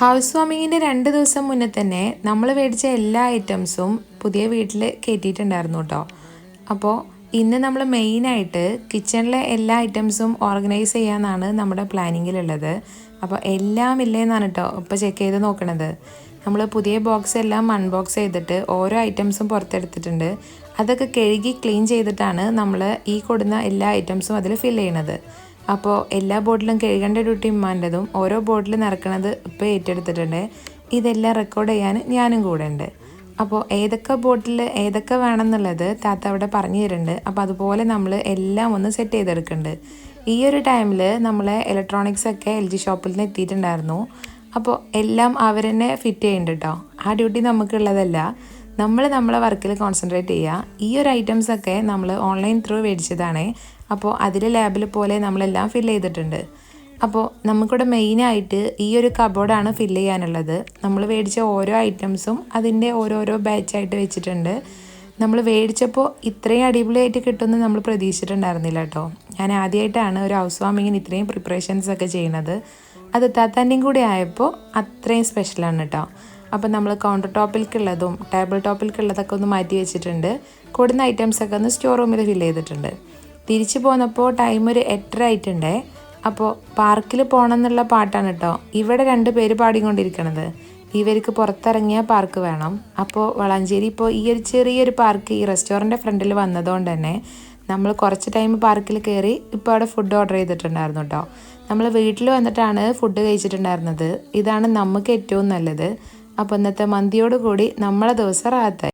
House വാമിങ്ങിന്റെ രണ്ട് ദിവസം മുന്നേ തന്നെ നമ്മൾ മേടിച്ച എല്ലാ ഐറ്റംസും പുതിയ വീട്ടിൽ കയറ്റിയിട്ടുണ്ടായിരുന്നു കേട്ടോ. അപ്പോൾ ഇന്ന് നമ്മൾ മെയിനായിട്ട് കിച്ചണിലെ എല്ലാ ഐറ്റംസും ഓർഗനൈസ് ചെയ്യാമെന്നാണ് നമ്മുടെ പ്ലാനിങ്ങിലുള്ളത് അപ്പോൾ എല്ലാം ഇല്ലേന്നാണ് കേട്ടോ ഇപ്പോൾ ചെക്ക് ചെയ്ത് നോക്കണത്. നമ്മൾ പുതിയ ബോക്സ് എല്ലാം അൺബോക്സ് ചെയ്തിട്ട് ഓരോ ഐറ്റംസും പുറത്തെടുത്തിട്ടുണ്ട്. അതൊക്കെ കഴുകി ക്ലീൻ ചെയ്തിട്ടാണ് നമ്മൾ ഈ കൊടുന്ന എല്ലാ ഐറ്റംസും അതിൽ ഫില്ല് ചെയ്യണത്. അപ്പോൾ എല്ലാ ബോട്ടിലും കഴുകേണ്ട ഡ്യൂട്ടി ഉമ്മാന്റെതും ഓരോ ബോട്ടിൽ നിറക്കണത് ഇപ്പോൾ ഏറ്റെടുത്തിട്ടുണ്ട്. ഇതെല്ലാം റെക്കോർഡ് ചെയ്യാൻ ഞാനും കൂടെ ഉണ്ട് അപ്പോൾ ഏതൊക്കെ ബോട്ടിൽ ഏതൊക്കെ വേണം എന്നുള്ളത് താത്ത അവിടെ പറഞ്ഞു തരുന്നുണ്ട്. അപ്പോൾ അതുപോലെ നമ്മൾ എല്ലാം ഒന്ന് സെറ്റ് ചെയ്തെടുക്കുന്നുണ്ട്. ഈ ഒരു ടൈമിൽ നമ്മളെ ഇലക്ട്രോണിക്സ് ഒക്കെ എൽ ജി ഷോപ്പിൽ നിന്ന് എത്തിയിട്ടുണ്ടായിരുന്നു. അപ്പോൾ എല്ലാം അവർ തന്നെ ഫിറ്റ് ചെയ്യുന്നുണ്ട് കേട്ടോ ആ ഡ്യൂട്ടി നമുക്കുള്ളതല്ല. നമ്മൾ നമ്മളെ വർക്കിൽ കോൺസെൻട്രേറ്റ് ചെയ്യുക ഈ ഒരു ഐറ്റംസ് ഒക്കെ നമ്മൾ ഓൺലൈൻ ത്രൂ മേടിച്ചതാണ്. അപ്പോൾ അതിൽ ലാബിൽ പോലെ നമ്മളെല്ലാം ഫില്ല് ചെയ്തിട്ടുണ്ട്. അപ്പോൾ നമുക്കിവിടെ മെയിനായിട്ട് ഈ ഒരു കബോർഡാണ് ഫില്ല് ചെയ്യാനുള്ളത്. നമ്മൾ മേടിച്ച ഓരോ ഐറ്റംസും അതിന്റെ ഓരോരോ ബാച്ചായിട്ട് വെച്ചിട്ടുണ്ട്. നമ്മൾ മേടിച്ചപ്പോൾ ഇത്രയും അടിപൊളിയായിട്ട് കിട്ടുമെന്ന് നമ്മൾ പ്രതീക്ഷിച്ചിട്ടുണ്ടായിരുന്നില്ല കേട്ടോ. ഞാൻ ആദ്യമായിട്ടാണ് ഒരു ഹൗസ് വാമിങ്ങിന് ഇത്രയും പ്രിപ്പറേഷൻസ് ഒക്കെ ചെയ്യുന്നത്. അത് താത്താന്റെയും കൂടി ആയപ്പോൾ അത്രയും സ്പെഷ്യലാണ് കേട്ടോ. അപ്പോൾ നമ്മൾ കൗണ്ടർ ടോപ്പിലേക്കുള്ളതും ടേബിൾ ടോപ്പിലേക്കുള്ളതൊക്കെ ഒന്ന് മാറ്റി വെച്ചിട്ടുണ്ട്. കൂടുന്ന ഐറ്റംസൊക്കെ ഒന്ന് സ്റ്റോർ റൂമിൽ ഫില്ല് ചെയ്തിട്ടുണ്ട്. തിരിച്ചു പോന്നപ്പോൾ ടൈം ഒരു എട്ടര ആയിട്ടുണ്ടേ. അപ്പോൾ പാർക്കിൽ പോകണം എന്നുള്ള പാട്ടാണ് കേട്ടോ ഇവിടെ രണ്ട് പേര് പാടിക്കൊണ്ടിരിക്കണത്. ഇവർക്ക് പുറത്തിറങ്ങിയ പാർക്ക് വേണം. അപ്പോൾ വളാഞ്ചേരി ഇപ്പോൾ ഈ ഒരു ചെറിയൊരു പാർക്ക് ഈ റെസ്റ്റോറന്റ് ഫ്രണ്ടിൽ വന്നതുകൊണ്ട് തന്നെ നമ്മൾ കുറച്ച് ടൈം പാർക്കിൽ കയറി ഇപ്പോൾ അവിടെ ഫുഡ് ഓർഡർ ചെയ്തിട്ടുണ്ടായിരുന്നു കേട്ടോ നമ്മൾ വീട്ടിൽ വന്നിട്ടാണ് ഫുഡ് കഴിച്ചിട്ടുണ്ടായിരുന്നത്. ഇതാണ് നമുക്ക് ഏറ്റവും നല്ലത്. അപ്പോൾ ഇന്നത്തെ മന്തിയോട് കൂടി നമ്മളെ ദിവസം റാത്തായി.